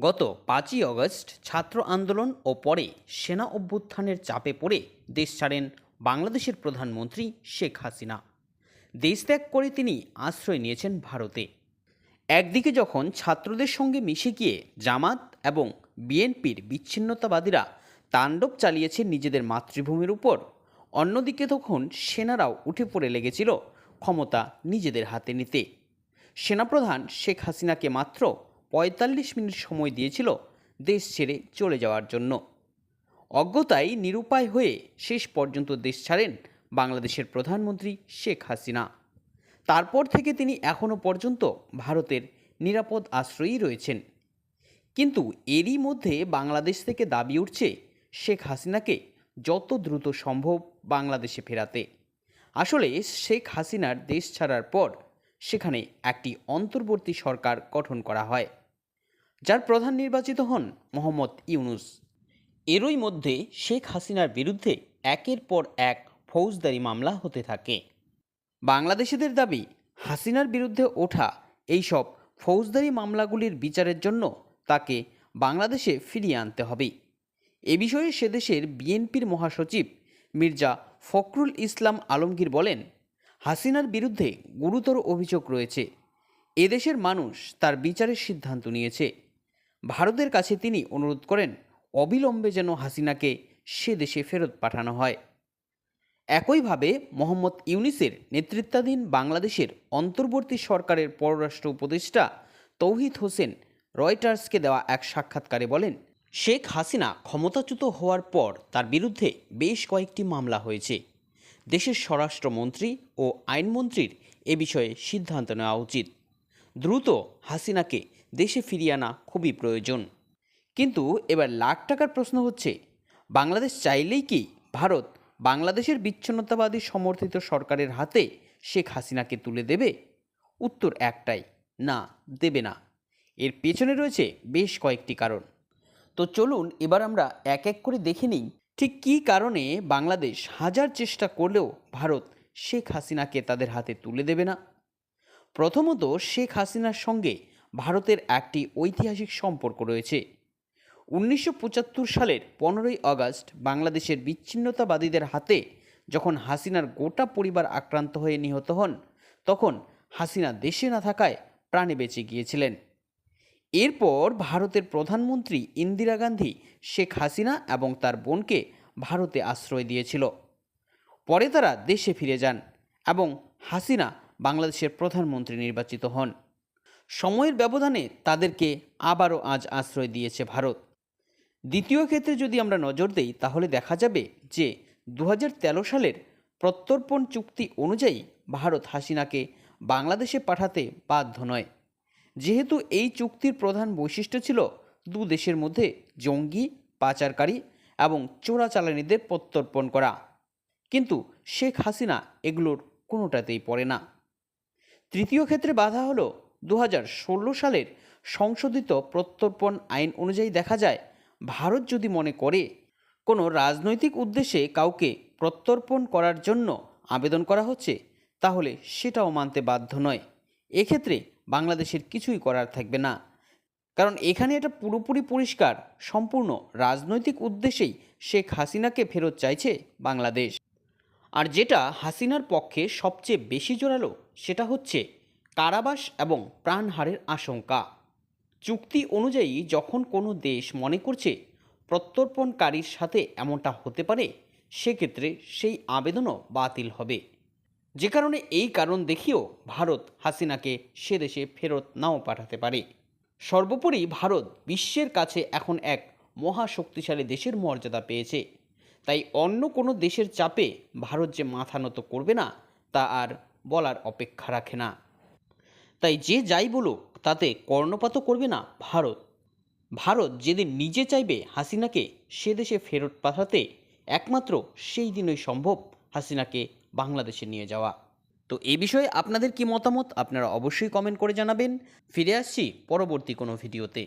গত পাঁচই অগস্ট ছাত্র আন্দোলন ও পরে সেনা অভ্যুত্থানের চাপে পড়ে দেশ ছাড়েন বাংলাদেশের প্রধানমন্ত্রী শেখ হাসিনা। দেশ ত্যাগ করে তিনি আশ্রয় নিয়েছেন ভারতে। একদিকে যখন ছাত্রদের সঙ্গে মিশে গিয়ে জামাত এবং বিএনপির বিচ্ছিন্নতাবাদীরা তাণ্ডব চালিয়েছে নিজেদের মাতৃভূমির উপর, অন্যদিকে তখন সেনারাও উঠে পড়ে লেগেছিল ক্ষমতা নিজেদের হাতে নিতে। সেনাপ্রধান শেখ হাসিনাকে মাত্র পঁয়তাল্লিশ মিনিট সময় দিয়েছিল দেশ ছেড়ে চলে যাওয়ার জন্য। অজ্ঞতায় নিরুপায় হয়ে শেষ পর্যন্ত দেশ ছাড়েন বাংলাদেশের প্রধানমন্ত্রী শেখ হাসিনা। তারপর থেকে তিনি এখনও পর্যন্ত ভারতের নিরাপদ আশ্রয়ই রয়েছেন। কিন্তু এরই মধ্যে বাংলাদেশ থেকে দাবি উঠছে শেখ হাসিনাকে যত দ্রুত সম্ভব বাংলাদেশে ফেরাতে। আসলে শেখ হাসিনার দেশ ছাড়ার পর সেখানে একটি অন্তর্বর্তী সরকার গঠন করা হয়, যার প্রধান নির্বাচিত হন মোহাম্মদ ইউনুস। এরই মধ্যে শেখ হাসিনার বিরুদ্ধে একের পর এক ফৌজদারি মামলা হতে থাকে। বাংলাদেশিদের দাবি, হাসিনার বিরুদ্ধে ওঠা এইসব ফৌজদারি মামলাগুলির বিচারের জন্য তাকে বাংলাদেশে ফিরিয়ে আনতে হবে। এ বিষয়ে সেদেশের বিএনপির মহাসচিব মির্জা ফখরুল ইসলাম আলমগীর বলেন হাসিনার বিরুদ্ধে গুরুতর অভিযোগ রয়েছে। এদেশের মানুষ তার বিচারের সিদ্ধান্ত নিয়েছে। ভারতের কাছে তিনি অনুরোধ করেন, অবিলম্বে যেন হাসিনাকে সে দেশে ফেরত পাঠানো হয়। একইভাবে মোহাম্মদ ইউনিসের নেতৃত্বাধীন বাংলাদেশের অন্তর্বর্তী সরকারের পররাষ্ট্র উপদেষ্টা তৌহিদ হোসেন রয়টার্সকে দেওয়া এক সাক্ষাৎকারে বলেন, শেখ হাসিনা ক্ষমতাচ্যুত হওয়ার পর তার বিরুদ্ধে বেশ কয়েকটি মামলা হয়েছে। দেশের স্বরাষ্ট্রমন্ত্রী ও আইনমন্ত্রীর এ বিষয়ে সিদ্ধান্ত নেওয়া উচিত। দ্রুত হাসিনাকে দেশে ফিরিয়ে আনা খুবই প্রয়োজন। কিন্তু এবার লাখ টাকার প্রশ্ন হচ্ছে, বাংলাদেশ চাইলেই কি ভারত বাংলাদেশের বিচ্ছিন্নতাবাদী সমর্থিত সরকারের হাতে শেখ হাসিনাকে তুলে দেবে? উত্তর একটাই, না, দেবে না। এর পেছনে রয়েছে বেশ কয়েকটি কারণ। তো চলুন এবার আমরা এক এক করে দেখে নিই ঠিক কী কারণে বাংলাদেশ হাজার চেষ্টা করলেও ভারত শেখ হাসিনাকে তাদের হাতে তুলে দেবে না? প্রথমত, শেখ হাসিনার সঙ্গে ভারতের একটি ঐতিহাসিক সম্পর্ক রয়েছে। উনিশশো পঁচাত্তর সালের পনেরোই আগস্ট বাংলাদেশের বিচ্ছিন্নতাবাদীদের হাতে যখন হাসিনার গোটা পরিবার আক্রান্ত হয়ে নিহত হন, তখন হাসিনা দেশে না থাকায় প্রাণে বেঁচে গিয়েছিলেন। এরপর ভারতের প্রধানমন্ত্রী ইন্দিরা গান্ধী, শেখ হাসিনা এবং তার বোনকে ভারতে আশ্রয় দিয়েছিল। পরে তারা দেশে ফিরে যান এবং হাসিনা বাংলাদেশের প্রধানমন্ত্রী নির্বাচিত হন। সময়ের ব্যবধানে তাদেরকে আবারও আজ আশ্রয় দিয়েছে ভারত। দ্বিতীয় ক্ষেত্রে যদি আমরা নজর দেই, তাহলে দেখা যাবে যে দু হাজার তেরো সালের প্রত্যর্পণ চুক্তি অনুযায়ী ভারত হাসিনাকে বাংলাদেশে পাঠাতে বাধ্য নয়। যেহেতু এই চুক্তির প্রধান বৈশিষ্ট্য ছিল দু দেশের মধ্যে জঙ্গি, পাচারকারী এবং চোরাচালানিদের প্রত্যর্পণ করা। কিন্তু শেখ হাসিনা এগুলোর কোনোটাতেই পড়ে না। তৃতীয় ক্ষেত্রে বাধা হলো দু হাজার ষোলো সালের সংশোধিত প্রত্যর্পণ আইন অনুযায়ী দেখা যায়, ভারত যদি মনে করে কোনো রাজনৈতিক উদ্দেশ্যে কাউকে প্রত্যর্পণ করার জন্য আবেদন করা হচ্ছে, তাহলে সেটাও মানতে বাধ্য নয়। এক্ষেত্রে বাংলাদেশের কিছুই করার থাকবে না। কারণ এখানে এটা পুরোপুরি পরিষ্কার, সম্পূর্ণ রাজনৈতিক উদ্দেশ্যেই শেখ হাসিনাকে ফেরত চাইছে বাংলাদেশ। আর যেটা হাসিনার পক্ষে সবচেয়ে বেশি জোরালো, সেটা হচ্ছে কারাবাস এবং প্রাণহারের আশঙ্কা। চুক্তি অনুযায়ী যখন কোনো দেশ মনে করছে প্রত্যর্পণকারীর সাথে এমনটা হতে পারে, সেক্ষেত্রে সেই আবেদনও বাতিল হবে। যে কারণে এই কারণ দেখিয়েও ভারত হাসিনাকে সে দেশে ফেরত নাও পাঠাতে পারে। সর্বোপরি ভারত বিশ্বের কাছে এখন এক মহাশক্তিশালী দেশের মর্যাদা পেয়েছে। তাই অন্য কোনো দেশের চাপে ভারত যে মাথা নত করবে না, তা আর বলার অপেক্ষা রাখে না। তাই যে যাই বলুক, তাতে কর্ণপাতও করবে না ভারত। ভারত যেদিন নিজে চাইবে হাসিনাকে সে দেশে ফেরত পাঠাতে, একমাত্র সেই দিনই সম্ভব। হাসিনাকে বাংলাদেশে নিয়ে যাওয়া। তো এ বিষয়ে আপনাদের কি মতামত, আপনারা অবশ্যই কমেন্ট করে জানাবেন। ফিরে আসছি পরবর্তী কোনো ভিডিওতে।